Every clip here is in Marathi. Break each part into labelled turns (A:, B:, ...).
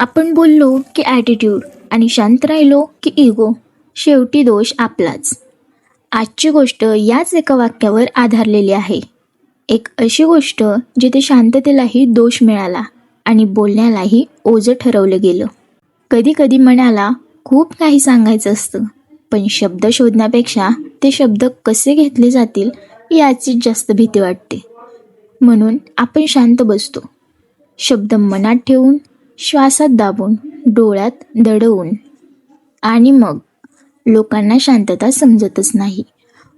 A: आपण बोललो की ॲटिट्यूड आणि शांत राहिलो की इगो शेवटी दोष आपलाच. आजची गोष्ट याच एका वाक्यावर आधारलेली आहे. एक अशी गोष्ट जिथे शांततेलाही दोष मिळाला आणि बोलण्यालाही ओझं ठरवलं गेलं. कधी कधी मनाला खूप काही सांगायचं असतं पण शब्द शोधण्यापेक्षा ते शब्द कसे घेतले जातील याचीच जास्त भीती वाटते. म्हणून आपण शांत बसतो. शब्द मनात ठेवून श्वासात दाबून डोळ्यात दडवून आणि मग लोकांना शांतता समजतच नाही.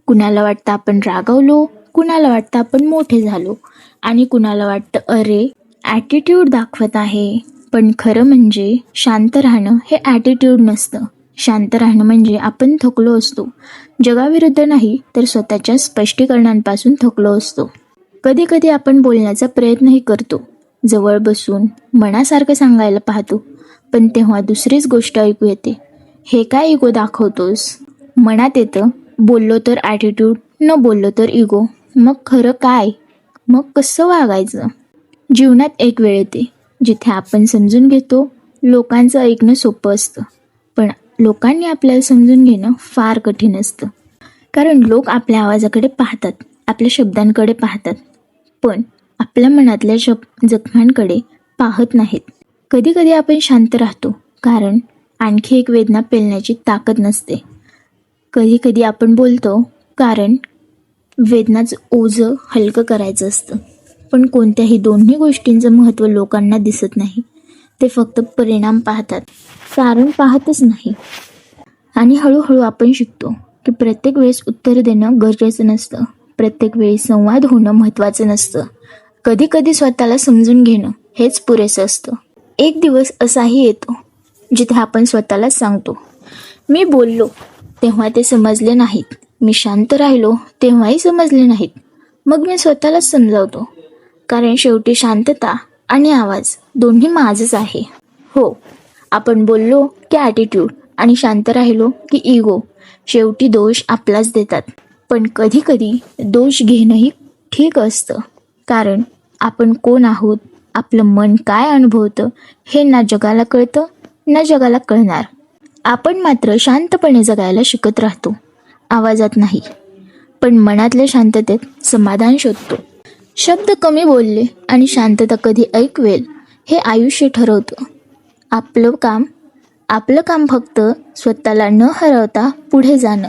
A: कुणाला वाटतं आपण रागावलो कुणाला वाटतं आपण मोठे झालो आणि कुणाला वाटतं अरे ॲटिट्यूड दाखवत आहे. पण खरं म्हणजे शांत राहणं हे ॲटिट्यूड नसतं. शांत राहणं म्हणजे आपण थकलो असतो. जगाविरुद्ध नाही तर स्वतःच्या स्पष्टीकरणांपासून थकलो असतो. कधी कधी आपण बोलण्याचा प्रयत्नही करतो. जवळ बसून मनासारखं सांगायला पाहतो. पण तेव्हा दुसरीच गोष्ट ऐकू येते. हे काय इगो दाखवतोस? मनात येतं बोललो तर ॲटिट्यूड न बोललो तर इगो मग खरं काय? मग कसं वागायचं? जीवनात एक वेळ येते जिथे आपण समजून घेतो लोकांचं ऐकणं सोपं असतं. पण लोकांनी आपल्याला समजून घेणं फार कठीण असतं. कारण लोक आपल्या आवाजाकडे पाहतात आपल्या शब्दांकडे पाहतात. पण आपल्या मनातल्या जप जखमांकडे पाहत नाहीत. कधी कधी आपण शांत राहतो कारण आणखी एक वेदना पेलण्याची ताकद नसते. कधी कधी आपण बोलतो कारण वेदनाचं ओझं हलकं करायचं असतं. पण कोणत्याही दोन्ही गोष्टींचं महत्त्व लोकांना दिसत नाही. ते फक्त परिणाम पाहतात. कारण पाहतच नाही. आणि हळूहळू आपण शिकतो की प्रत्येक वेळेस उत्तर देणं गरजेचं नसतं. प्रत्येक वेळी संवाद होणं महत्त्वाचं नसतं. कधी कधी स्वतःला समजून घेणं हेच पुरेसं असतं. एक दिवस असाही येतो जिथे आपण स्वतःलाच सांगतो मी बोललो तेव्हा ते समजले नाहीत. मी शांत राहिलो तेव्हाही समजले नाहीत. मग मी स्वतःलाच समजावतो. कारण शेवटी शांतता आणि आवाज दोन्ही माझच आहे. हो आपण बोललो की ॲटिट्यूड आणि शांत राहिलो की इगो शेवटी दोष आपलाच देतात. पण कधी कधी दोष घेणंही ठीक असतं. कारण आपण कोण आहोत? आपलं मन काय अनुभवतं? हे ना जगाला कळतं ना जगाला कळणार. आपण मात्र शांतपणे जगायला शिकत राहतो. आवाजात नाही. पण मनातल्या शांततेत समाधान शोधतो. शब्द कमी बोलले आणि शांतता कधी ऐकवेल हे आयुष्य ठरवतं. आपलं काम आपलं काम फक्त स्वतःला न हरवता पुढे जाणं.